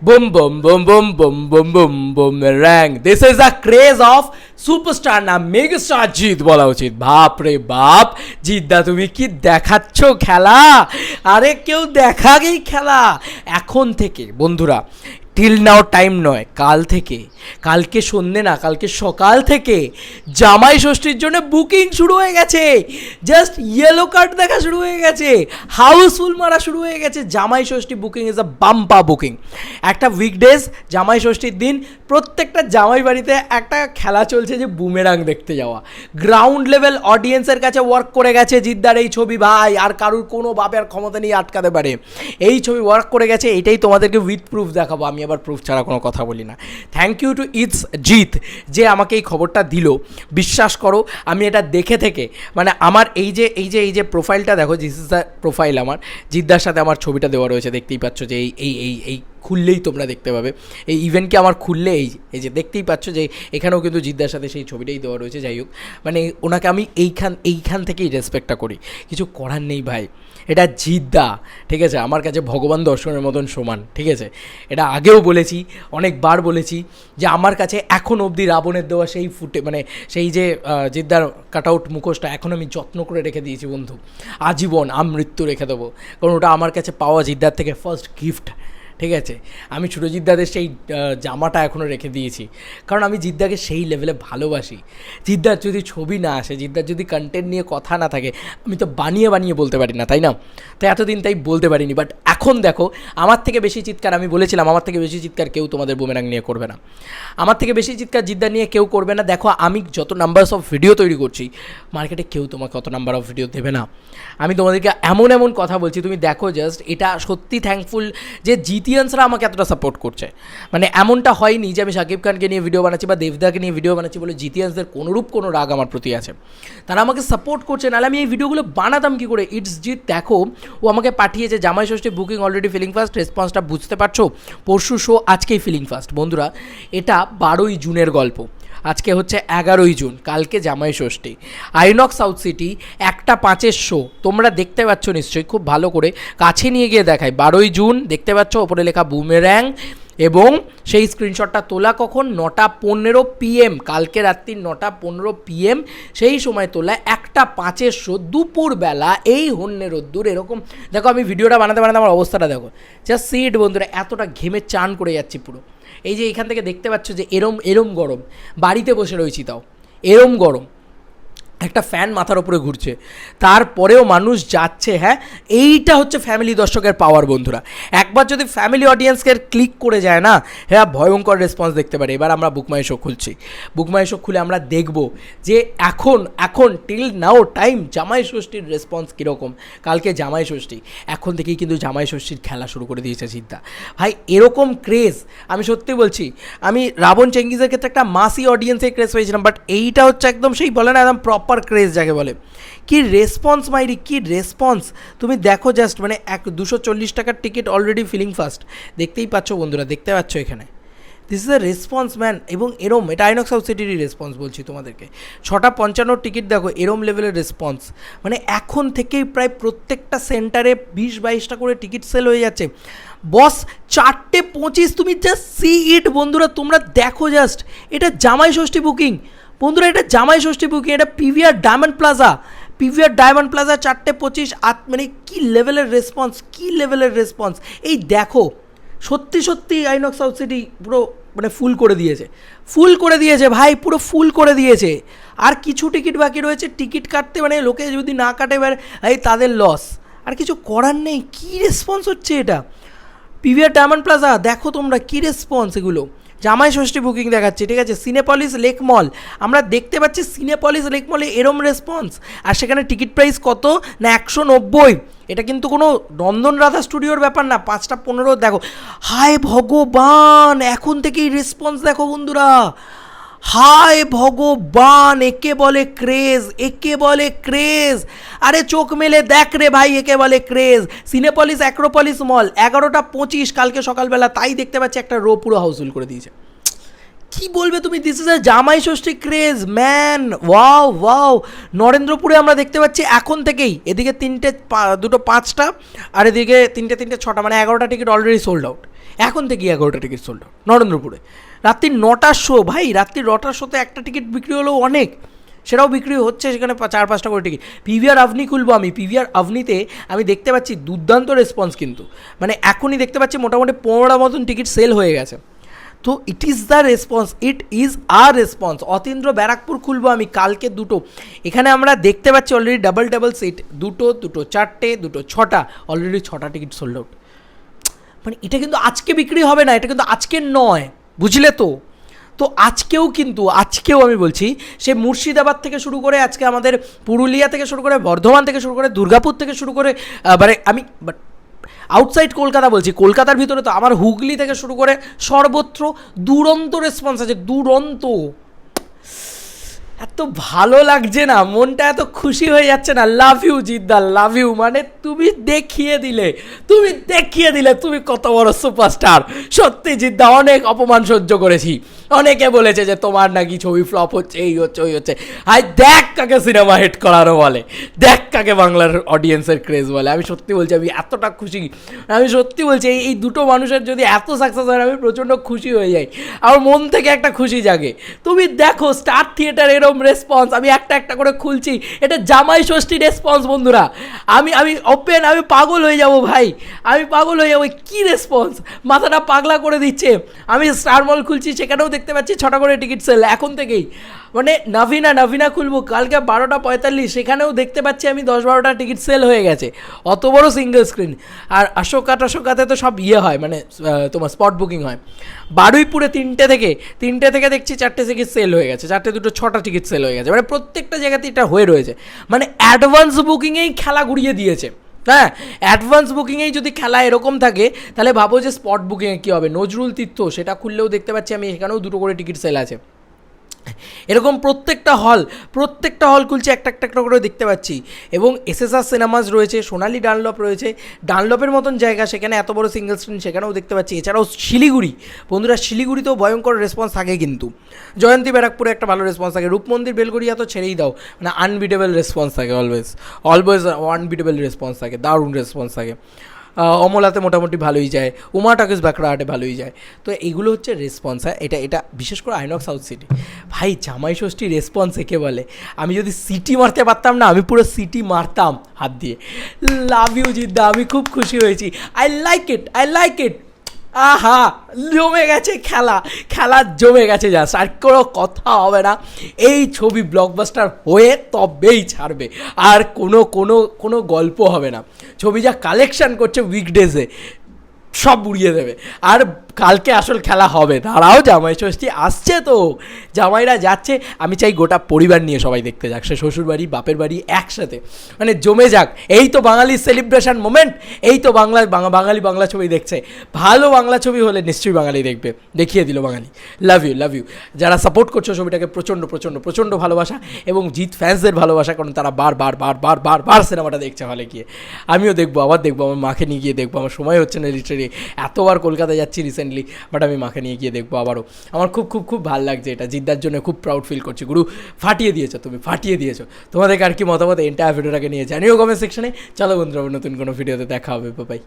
Boom boom boom boom boom boom boom boom rang. This is a craze of superstar না megastar Jeet বলা উচিত। বাপ রে বাপ জিদ্দা তুমি কি দেখাচ্ছ খেলা? আরে কেউ দেখাগেই খেলা। এখন থেকে, বন্ধুরা টিল নাও টাইম নয়, কাল থেকে। কালকে সন্ধে না, কালকে সকাল থেকে জামাই ষষ্ঠীর জন্য বুকিং শুরু হয়ে গেছে। জাস্ট ইয়েলো কার্ড দেখা শুরু হয়ে গেছে। হাউসফুল মারা শুরু হয়ে গেছে। Jamai Shashthi booking is a bumper booking একটা উইকডেজ জামাই ষষ্ঠীর দিন, প্রত্যেকটা জামাই বাড়িতে একটা খেলা চলছে যে বুমেরাং দেখতে যাওয়া। গ্রাউন্ড লেভেল অডিয়েন্সের কাছে ওয়ার্ক করে গেছে জিদ্দার এই ছবি, ভাই, আর কারুর কোনো বাপের ক্ষমতা নিয়ে আটকাতে পারে। এই ছবি ওয়ার্ক করে গেছে, এটাই তোমাদেরকে উইথ প্রুফ দেখাবো। আমি আবার প্রুফ ছাড়া কোনো কথা বলি না। Thank you to it's Jeet যে আমাকে এই খবরটা দিল। বিশ্বাস করো, আমি এটা দেখে থেকে মানে আমার এই যে এই যে এই যে প্রোফাইলটা দেখো জিস ইজ দ্য প্রোফাইল আমার। জিদ্দার সাথে আমার ছবিটা দেওয়া রয়েছে, দেখতেই পাচ্ছ যে এই এই এই খুললেই তোমরা দেখতে পাবে। এই ইভেন্টকে আমার খুললে এই এই যে দেখতেই পাচ্ছ যে এখানেও কিন্তু জিদ্দার সাথে সেই ছবিটাই দেওয়া রয়েছে, যাই হোক। মানে ওনাকে আমি এইখান এইখান থেকেই রেসপেক্টটা করি। কিছু করার নেই ভাই। এটা জিদ্দা, ঠিক আছে? আমার কাছে ভগবান দর্শনের মতন সমান, ঠিক আছে? এটা আগেও বলেছি, অনেকবার বলেছি যে আমার কাছে এখন অবধি রাবণের দেওয়া সেই ফুটে মানে সেই যে জিদ্দার কাট আউট মুখোশটা এখন আমি যত্ন করে রেখে দিয়েছি, বন্ধু। আজীবন আমৃত্যু রেখে দেবো। কারণ ওটা আমার কাছে পাওয়া জিদ্দার থেকে ফার্স্ট গিফট ঠিক আছে? আমি সুরজিৎ দাদের সেই জামাটা এখনও রেখে দিয়েছি। কারণ আমি জিদ্দাকে সেই লেভেলে ভালোবাসি। জিদ্দার যদি ছবি না আসে জিদ্দার যদি কন্টেন্ট নিয়ে কথা না থাকে, আমি তো বানিয়ে বানিয়ে বলতে পারি না, তাই না? তো এতদিন তাই বলতে পারিনি। বাট এখন দেখো, আমার থেকে বেশি চিৎকার, আমি বলেছিলাম, আমার থেকে বেশি চিৎকার কেউ তোমাদের বুমেরাং নিয়ে করবে না। আমার থেকে বেশি চিৎকার জিদ্দার নিয়ে কেউ করবে না। দেখো, আমি যত নাম্বারস অফ ভিডিও তৈরি করছি মার্কেটে কেউ তোমাকে অত নাম্বার অফ ভিডিও দেবে না। আমি তোমাদেরকে এমন এমন কথা বলছি, তুমি দেখো জাস্ট এটা সত্যি থ্যাঙ্কফুল যে জিতিয়ান্সরা আমাকে এতটা সাপোর্ট করছে। মানে এমনটা হয়নি যে আমি শাকিব খানকে নিয়ে ভিডিও বানাচ্ছি বা দেবদাকে নিয়ে ভিডিও বানাচ্ছি বলে জিতিয়ান্সদের কোনোরূপ কোনো রাগ আমার প্রতি আছে। তারা আমাকে সাপোর্ট করছে, নাহলে আমি এই ভিডিওগুলো বানাতাম কী করে? ইটস জিত দেখো, ও আমাকে পাঠিয়েছে, Jamai Shashthi booking already filling first রেসপন্সটা বুঝতে পারছ? পরশু শো আজকেই ফিলিং ফার্স্ট বন্ধুরা, এটা বারোই জুনের গল্প। আজকে হচ্ছে এগারোই জুন, কালকে জামাই ষষ্ঠী। আইনক সাউথ সিটি, একটা পাঁচের শো, তোমরা দেখতে পাচ্ছ নিশ্চয়ই, খুব ভালো করে। কাছে নিয়ে গিয়ে দেখাই, বারোই জুন, দেখতে পাচ্ছ ওপরে লেখা বুমের্যাং এবং সেই স্ক্রিনশটটা তোলা কখন? নটা পনেরো পিএম, কালকে রাত্রি নটা পনেরো পিএম, সেই সময় তোলা একটা পাঁচের শো দুপুরবেলা এই হন্যে রোদ্দুর, এরকম। দেখো আমি ভিডিওটা বানাতে বানাতে আমার অবস্থাটা দেখো। জাস্ট সিট বন্ধুরা, এতটা ঘেমে চান করে যাচ্ছি পুরো। এই যে এখান থেকে দেখতে পাচ্ছ যে এরম এরম গরম। বাড়িতে বসে রয়েছি তাও। এরম গরম। একটা ফ্যান মাথার ওপরে ঘুরছে। তারপরেও মানুষ যাচ্ছে হ্যাঁ এইটা হচ্ছে ফ্যামিলি দর্শকের পাওয়ার বন্ধুরা। একবার যদি ফ্যামিলি অডিয়েন্সকে ক্লিক করে যায় না হ্যাঁ ভয়ঙ্কর রেসপন্স দেখতে পারে। এবার আমরা বুকমাই শো খুলছি। বুকমাই শো খুলে আমরা দেখব যে এখন এখন টিল নাও টাইম জামাই ষষ্ঠীর রেসপন্স কীরকম? কালকে জামাই ষষ্ঠী এখন থেকেই কিন্তু জামাই ষষ্ঠীর খেলা শুরু করে দিয়েছে চিন্তা ভাই, এরকম ক্রেজ আমি সত্যি বলছি, আমি রাবণ চেঙ্গিজের ক্ষেত্রে একটা মাসি অডিয়েন্সের ক্রেজ পেয়েছিলাম বাট এইটা হচ্ছে একদম সেই বলে না, একদম প্রপার ক্রেজ যাকে বলে। কি রেসপন্স মাইরি? কি রেসপন্স তুমি দেখো জাস্ট মানে এক দুশো চল্লিশ টাকার টিকিট অলরেডি ফিলিং ফার্স্ট দেখতেই পাচ্ছ বন্ধুরা, দেখতে পাচ্ছ এখানে। This is a response man এবং এরম, এটা আইনক্স হাউস সিটিরই রেসপন্স বলছি তোমাদেরকে। ছটা পঞ্চান্ন টিকিট দেখো, এরম লেভেলের রেসপন্স মানে এখন থেকেই প্রায় প্রত্যেকটা সেন্টারে বিশ বাইশটা করে টিকিট সেল হয়ে যাচ্ছে। বস চারটে পঁচিশ, তুমি জাস্ট সি ইট বন্ধুরা, তোমরা দেখো জাস্ট এটা জামাই ষষ্ঠী বুকিং বন্ধুরা, এটা জামাই ষষ্ঠী বুকিং এটা PVR Diamond Plaza PVR Diamond Plaza চারটে পঁচিশ, আট মানে কী লেভেলের রেসপন্স কী লেভেলের রেসপন্স এই দেখো, সত্যি সত্যি আইনক্স সাউথ সিটি পুরো মানে ফুল করে দিয়েছে। ফুল করে দিয়েছে ভাই, পুরো ফুল করে দিয়েছে। আর কিছু টিকিট বাকি রয়েছে টিকিট কাটতে মানে লোকে যদি না কাটে এবার, এই তাদের লস আর কিছু করার নেই, কী রেসপন্স হচ্ছে এটা? পিভিআর ডায়মন্ড প্লাজা দেখো তোমরা কী রেসপন্স এগুলো। জামাই ষষ্ঠী বুকিং দেখাচ্ছে, ঠিক আছে? সিনেপলিস লেক মল আমরা দেখতে পাচ্ছি সিনেপলিস লেক মলে এরম রেসপন্স আর সেখানে টিকিট প্রাইস কত? না, একশো নব্বই। এটা কিন্তু কোনো নন্দন রাধা স্টুডিওর ব্যাপার না, পাঁচটা পনেরো, দেখো। হায় ভগবান! এখন থেকেই রেসপন্স দেখো বন্ধুরা। হায় ভগবান, একে বলে ক্রেজ একে বলে ক্রেজ আরে চোখ মেলে দেখ রে ভাই, একে বলে ক্রেজ সিনেপলিস অ্যাক্রোপলিস মল এগারোটা পঁচিশ, কালকে সকালবেলা, তাই দেখতে পাচ্ছি একটা রো পুরো হাউসফুল করে দিয়েছে। কি বলবে তুমি? This is a Jamai Shashthi craze man wow wow নরেন্দ্রপুরে আমরা দেখতে পাচ্ছি এখন থেকেই, এদিকে তিনটে দুটো পাঁচটা, আর এদিকে তিনটে তিনটে, ছটা মানে এগারোটা টিকিট অলরেডি সোল্ড আউট এখন থেকেই এগারোটা টিকিট সোল্ড আউট নরেন্দ্রপুরে। রাত্রি নটার শো ভাই, রাত্রি নটার শোতে একটা টিকিট বিক্রি হলেও অনেক। সেটাও বিক্রি হচ্ছে সেখানে চার, পাঁচটা করে টিকিট পিভিআর আভনি খুলবো আমি। পিভিআর আভনিতে আমি দেখতে পাচ্ছি দুর্দান্ত রেসপন্স কিন্তু। মানে এখনই দেখতে পাচ্ছি মোটামুটি পনেরোটা মতন টিকিট সেল হয়ে গেছে। তো it is the response it is R response Atindra Barrackpore খুলবো আমি কালকে দুটো। এখানে আমরা দেখতে পাচ্ছি অলরেডি ডাবল ডাবল সিট দুটো দুটো, চারটে, দুটো, ছটা। অলরেডি ছটা টিকিট সোল্ড আউট মানে এটা কিন্তু আজকে বিক্রি হবে না, এটা কিন্তু আজকের নয়। বুঝলে তো? তো আজকেও কিন্তু, আজকেও আমি বলছি, সে মুর্শিদাবাদ থেকে শুরু করে আজকে আমাদের পুরুলিয়া থেকে শুরু করে বর্ধমান থেকে শুরু করে দুর্গাপুর থেকে শুরু করে মানে আমি বাট আউটসাইড কলকাতা বলছি, কলকাতার ভিতরে তো আমার হুগলি থেকে শুরু করে সর্বত্র দুরন্ত রেসপন্স আছে, দুরন্ত। এত ভালো লাগছে না, মনটা এত খুশি হয়ে যাচ্ছে না। লাভ ইউ জিদ্দা লাভ ইউ মানে তুমি দেখিয়ে দিলে, তুমি দেখিয়ে দিলে তুমি কত বড় সুপারস্টার সত্যি জিদ্দা, অনেক অপমান সহ্য করেছি। অনেকে বলেছে যে তোমার নাকি ছবি ফ্লপ হচ্ছে, এই হচ্ছে, ওই হচ্ছে। আই দেখ কাকে সিনেমা হিট করারও বলে, দেখ কাকে বাংলার অডিয়েন্সের ক্রেজ বলে। আমি সত্যি বলছি, আমি এতটা খুশি। আমি সত্যি বলছি, এই দুটো মানুষের যদি এত সাকসেস হয়, আমি প্রচণ্ড খুশি হয়ে যাই। আমার মন থেকে একটা খুশি জাগে। তুমি দেখো স্টার থিয়েটার এরম রেসপন্স আমি একটা একটা করে খুলছি। এটা জামাই ষষ্ঠী রেসপন্স বন্ধুরা। আমি আমি ওপেন আমি পাগল হয়ে যাব ভাই। আমি পাগল হয়ে যাব, কী রেসপন্স মাথাটা পাগলা করে দিচ্ছে। আমি স্টার মল খুলছি, সেখানেও দেখতে পাচ্ছি ছটা করে টিকিট সেল এখন থেকেই। মানে নাভিনা নাভিনা খুলবো। কালকে বারোটা পঁয়তাল্লিশ, সেখানেও দেখতে পাচ্ছি আমি দশ বারোটা টিকিট সেল হয়ে গেছে। অত বড় সিঙ্গেল স্ক্রিন আর অশোকা টশোকাতে তো সব ইয়ে হয় মানে তোমার স্পট বুকিং হয়। বারুইপুরে তিনটে থেকে তিনটে থেকে দেখছি চারটে টিকিট সেল হয়ে গেছে। চারটে দুটো, ছটা টিকিট সেল হয়ে গেছে। মানে প্রত্যেকটা জায়গাতে এটা হয়ে রয়েছে। মানে অ্যাডভান্স বুকিংয়েই খেলা ঘুরিয়ে দিয়েছে। হ্যাঁ অ্যাডভান্স বুকিংয়েই যদি খেলা এরকম থাকে, তাহলে ভাবো যে স্পট বুকিংয়ে কী হবে? নজরুল তীর্থ, সেটা খুললেও দেখতে পাচ্ছি আমি এখানেও দুটো করে টিকিট সেল আছে। এরকম প্রত্যেকটা হল প্রত্যেকটা হল খুলছে, একটা একটা একটা করে দেখতে পাচ্ছি। এবং এসএসআর সিনেমাস রয়েছে, সোনালি ডানলপ রয়েছে। ডানলপের মতন জায়গা, সেখানে এত বড় সিঙ্গেল স্ক্রিন সেখানেও দেখতে পাচ্ছি। এছাড়াও শিলিগুড়ি, বন্ধুরা শিলিগুড়িতেও ভয়ঙ্কর রেসপন্স থাকে কিন্তু। জয়ন্তী ব্যারাকপুরে একটা ভালো রেসপন্স থাকে। রূপমন্দির বেলগড়িয়া তো ছেড়েই দাও। মানে আনবিটেবল রেসপন্স থাকে অলওয়েজ অলওয়েজ আনবিটেবল রেসপন্স থাকে, দারুণ রেসপন্স থাকে। অমলাতে মোটামুটি ভালোই যায়, উমা টাকিস বাঁকড়াহাটে ভালোই যায়। তো এগুলো হচ্ছে রেসপন্স হ্যাঁ? এটা এটা বিশেষ করে আইনক সাউথ সিটি। ভাই, জামাই ষষ্ঠী রেসপন্স একে বলে। আমি যদি সিটি মারতে পারতাম না, আমি পুরো সিটি মারতাম হাত দিয়ে। লাভ ইউ জিদ্দা, আমি খুব খুশি হয়েছি। I like it I like it আহা, জমে গেছে খেলা। খেলা জমে গেছে যা আর কোনো কথা হবে না। এই ছবি ব্লকবাস্টার হয়ে তবেই ছাড়বে। আর কোনো কোনো কোনো গল্প হবে না। ছবি যা কালেকশান করছে উইকডেজে সব উড়িয়ে দেবে। আর কালকে আসল খেলা হবে। দাঁড়াও, জামাই ষষ্ঠী আসছে তো। জামাইরা যাচ্ছে। আমি চাই গোটা পরিবার নিয়ে সবাই দেখতে যাক। সে শ্বশুরবাড়ি বাপের বাড়ি একসাথে। মানে জমে যাক। এই তো বাঙালির সেলিব্রেশন মোমেন্ট এই তো বাংলা বাঙা- বাঙালি বাংলা ছবি দেখছে। ভালো বাংলা ছবি হলে নিশ্চয়ই বাঙালি দেখবে। দেখিয়ে দিল Bangali. Love you love you যারা সাপোর্ট করছ ছবিটাকে প্রচণ্ড প্রচণ্ড প্রচণ্ড ভালোবাসা এবং জিৎ ফ্যান্সদের ভালোবাসা, কারণ তারা বার বার বার বার বার বার সিনেমাটা দেখছে হলে গিয়ে। আমিও দেখব, আবার দেখব, আমার মাকে নিয়ে গিয়ে দেখব। আমার সময় হচ্ছে না লিটারি এতবার কলকাতায় যাচ্ছি রিসেন্টলি বাট আমি মাকে নিয়ে গিয়ে দেখব আবারও। আমার খুব খুব খুব ভালো লাগছে এটা, জিদ্দার জন্য খুব প্রাউড ফিল করছি। গুরু, ফাটিয়ে দিয়েছ তুমি, ফাটিয়ে দিয়েছ। তোমাদেরকে আর কি মতামত? এন্টায়ার ভিডিওটাকে নিয়ে জানিও কমেন্ট সেকশনে চলো বন্ধুরা নতুন কোনো ভিডিওতে দেখা হবে বাই